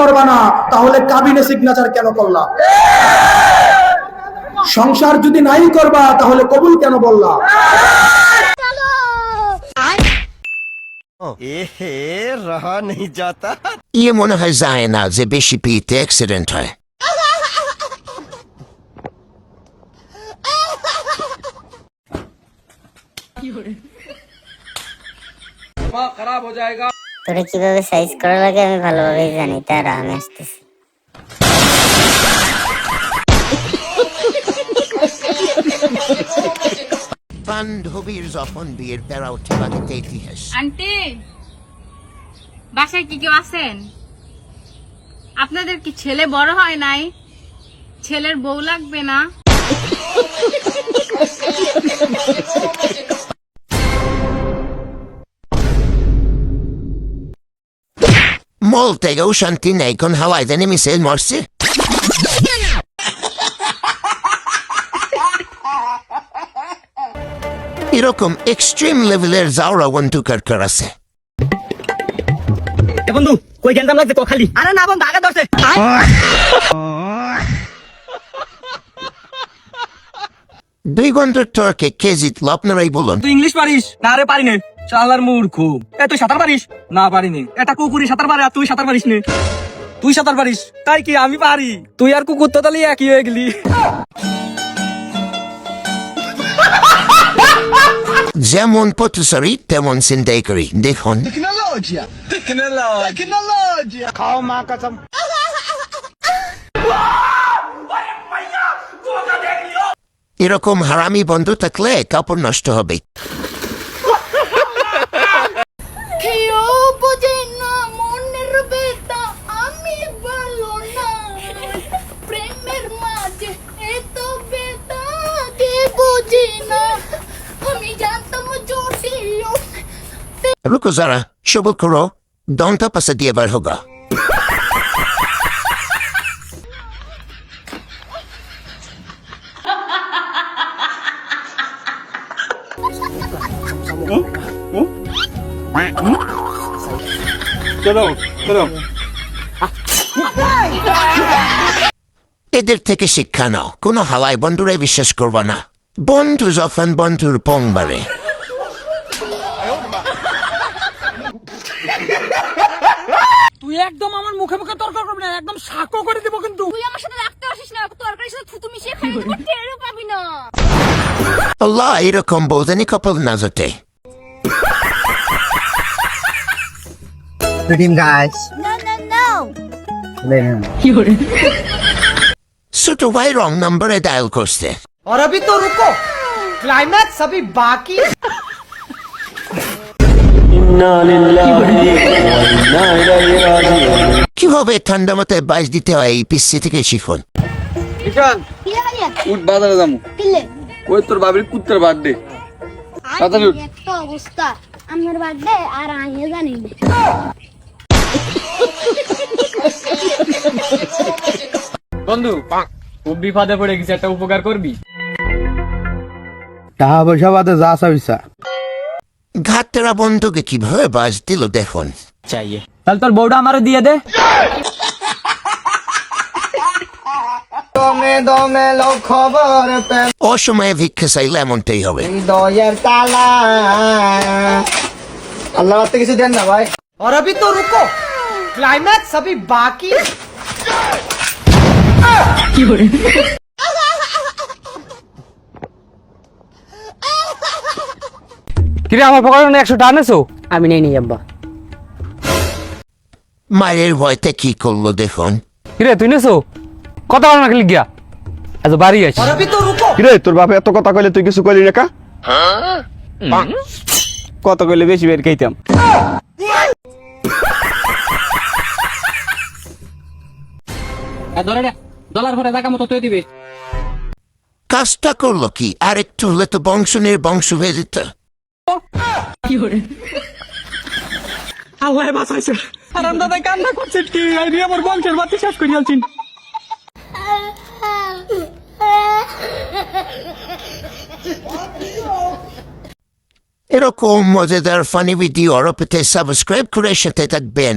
করবা না তাহলে কাবিনে সিগনেচার কেন করলা? সংসার যদি নাই করবা তাহলে কবুল কেন বললা? ইয়ে মনে হয় যায় না যে বেশি পিতে অ্যাক্সিডেন্ট হয়। তোরে কীভাবে সাইজ করা লাগে আমি ভালোভাবেই জানি। তার আমি আসতেছি। বান্ধবীর যখন বিয়ের বেড়া উঠে বাড়িতে ইতিহাস। আন্টি বাসায় কি কেউ আছেন? আপনাদের কি ছেলে বড় হয় নাই? ছেলের বউ লাগবে না? মল থেকেও শান্তি নেই কোন হাওয়ায় জানি মিসেল মরছে এরকম এক্সট্রিম লেভেলের জাউরা ওয়ান্টুকার কার আছে বন্ধু কই গেন্দাম লাগছে কো খালি? আরে না বন্ধু আগে ধরছে। দুই ঘণ্টার টর্কে কে জিতল আপনারাই বলুন। তুই ইংলিশ পারিস? না রে পারি নে শালার মূর্খ। এ তুই সাঁতার পারিস? না পারিনি। এটা কুকুরি সাঁতার পারে আর তুই সাঁতার পারিস নে। তুই সাঁতার পারিস? তাই কি আমি পারি? তুই আর কুকুর তো তাহলে একই হয়ে গেলি। যেমন পথসরি তেমন চিন্তাই করি দেখুন এরকম হারামি বন্ধু থাকলে কাপড় নষ্ট হবে। সবল করো দনটা পাশে দিয়ে বার হোগা এদের থেকে শিক্ষা নাও কোনো হাওয়ায় বন্ধুরাই বিশ্বাস করবা না বন্ধু যখন বন্ধুর পং বাড়ে তুই একদম আমার মুখে মুখে তর্ক করবি না একদম সাকো করে দিব কিন্তু তুই আমার সাথে রাখতে আসিস না তরকারির সাথে থুতু মিশিয়ে খাই তোর টেরও পাবি না আল্লাহ এরকম বৌদানি কপাল না জোটে Redeem guys. না না না ছোট ভাই রং নম্বরে ডায়াল করছে और अभी तो रुको क्लाइमैक्स अभी बाकी কীভাবে ঠান্ডা মাথায় বাইশ দিতে হয় এই পিসি থেকে শিখুন উঠ বাজারে যাব ওই তোর বাবির কুত্তের বার্থডে। তাড়াতাড়ি উঠ। একটা অবস্থা। আমার বার্থডে আর আমি জানি বন্ধু খুব বিপদে পড়ে গেছে একটা উপকার করবি? টাকা পয়সা বাদে যা চাইছা। ঘাটতেরা বন্ধুকে কিভাবে বাজ দিল দেখুন তাহলে তোর বউটা আমারও দিয়ে দে দমে দমে লো খবর পে অসময়ে ভিক্ষা চাইলে এমনটাই হবে দয়ের তালা আল্লাহ রাতে কিছু দেন না ভাই और अभी तो रुको क्लाइमैक्स अभी बाकी কিরে আমার পকেটে একশো টাকা নেছো আমি নেই মায়ের ভয়তে কি করল দেখুন? কিরে তুই নেছো না গিয়া। আজ বাড়ি কিরে তোর বাপে এত কথা কইলে তুই কিছু কইলি কত কইলে বেশি বের খাইতাম। কাজটা করল কি? আর একটু হলে তো বংশ নিয়ে বংশ হয়ে যেত আল্লাহ বাঁচাইছে। আরাম দাদা কান্না করছে কি? আমি আমার বংশের বাতি শেষ করি আলছিন এরকম মজাদার ফানি ভিডিও আরও পেতে সাবস্ক্রাইব করে সাথে থাকবেন।